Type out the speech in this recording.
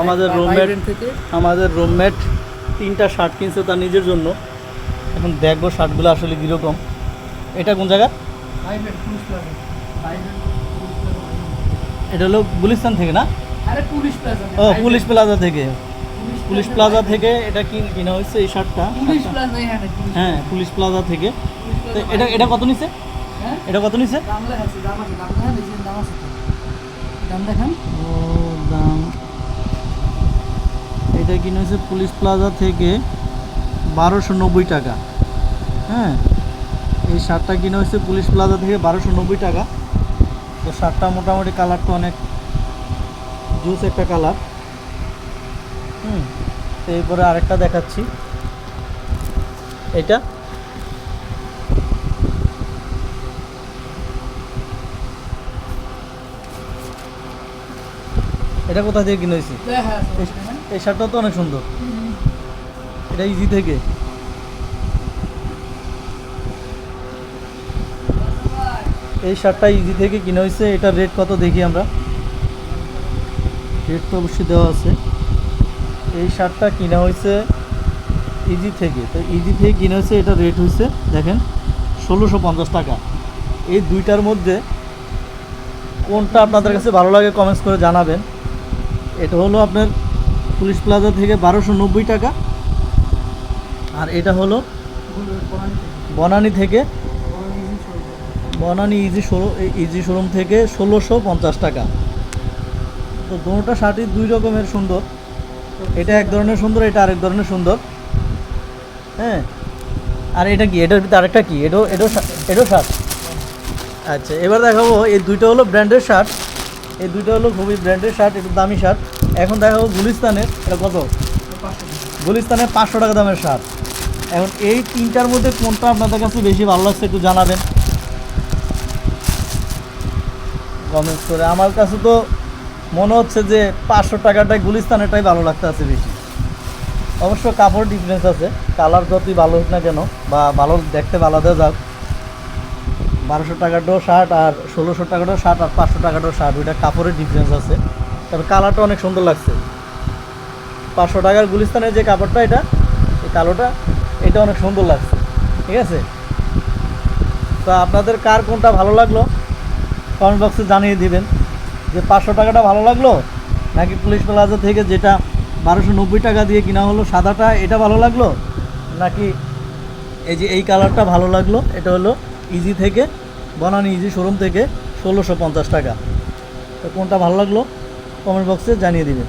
আমাদের থেকে। আমাদের রুমমেট তিনটা শার্ট কিনছে তার নিজের জন্য। এখন দেখব শার্টগুলো আসলে কীরকম। এটা কোন জায়গা। এটা হলো গুলিস্তান থেকে না? পুলিশ প্লাজা ও পুলিশ প্লাজা থেকে। পুলিশ প্লাজা থেকে। এটা কি কিনা হয়েছে এই শার্টটা হ্যাঁ পুলিশ প্লাজা থেকে। তো এটা এটা কত নিছে? হ্যাঁ? এটা কত নিছে। দাম দেখান। ও দাম এটা কিনে হয়েছে পুলিশ প্লাজা থেকে বারোশো নব্বই টাকা। হ্যাঁ এই শার্টটা কিনে হয়েছে পুলিশ প্লাজা থেকে বারোশো নব্বই টাকা। তো শার্টটা মোটামুটি কালারটা অনেক জুস একটা কালার। হুম তো এরপরে আরেকটা দেখাচ্ছি। এটা? এটা কোথা থেকে কিনে হয়েছে? দেখা আছে এই- শার্টটা তো অনেক সুন্দর। এটা ইজি থেকে। এই শার্টটা ইজি থেকে কিনে হয়েছে, এটা রেট কত দেখি আমরা? রেট তো অবশ্যই দেওয়া আছে। এই শার্টটা কিনা হয়েছে ইজি থেকে। তো ইজি থেকে কিনে হয়েছে, এটা রেট হয়েছে, দেখেন, ষোলোশো পঞ্চাশ টাকা। এই দুইটার মধ্যে কোনটা আপনাদের কাছে ভালো লাগে কমেন্টস করে জানাবেন। এটা হলো আপনার পুলিশ প্লাজা থেকে বারোশো নব্বই টাকা। আর এটা হলো বনানি থেকে Banani Easy showroom Easy showroom থেকে ষোলোশো পঞ্চাশ টাকা। তো দুটোটা শার্টই দুই রকমের সুন্দর। এটা এক ধরনের সুন্দর, এটা আরেক ধরনের সুন্দর। হ্যাঁ? আর এটা কি? এটার ভিতরে আরেকটা কি? এটাও এটাও এটাও শার্ট। আচ্ছা এবার দেখাবো, এই দুইটা হলো ব্র্যান্ডের শার্ট। এই দুইটা হলো খুবই ব্র্যান্ডের শার্ট, একটু দামি শার্ট। এখন দেখাবো গুলিস্তানের, এটা কত? গুলিস্তানের পাঁচশো টাকা দামের শার্ট এখন এই তিনটার মধ্যে কোনটা আপনাদের কাছে বেশি ভালো লাগছে একটু জানাবেন। কমেন্টস করে। আমার কাছে তো মনে হচ্ছে যে পাঁচশো টাকাটাই গুলিস্তানেরটাই ভালো লাগতে আছে বেশি। অবশ্য কাপড় ডিফারেন্স আছে। কালার যতই ভালো হোক না কেন, বা ভালো দেখতে ভালো দেওয়া যাক। বারোশো টাকাটাও শার্ট আর ষোলোশো টাকাটাও শার্ট আর পাঁচশো টাকাটাও শার্ট ওইটা কাপড়ের ডিফারেন্স আছে। তবে কালারটা অনেক সুন্দর লাগছে। পাঁচশো টাকার গুলিস্তানের যে কাপড়টা এটা, এই কালোটা, এটা অনেক সুন্দর লাগছে। ঠিক আছে? তো আপনাদের কার কোনটা ভালো লাগল কমেন্ট বক্সে জানিয়ে দিবেন। যে পাঁচশো টাকাটা ভালো লাগল, নাকি পুলিশ প্লাজা থেকে যেটা বারোশো নব্বই টাকা দিয়ে কিনা হলো সাদাটা, এটা ভালো লাগল? নাকি এই যে এই কালারটা ভালো লাগল, এটা হলো ইজি থেকে বনানি ইজি শোরুম থেকে ষোলোশো পঞ্চাশ টাকা। তো কোনটা ভালো লাগল? কমেন্ট বক্সে জানিয়ে দিবেন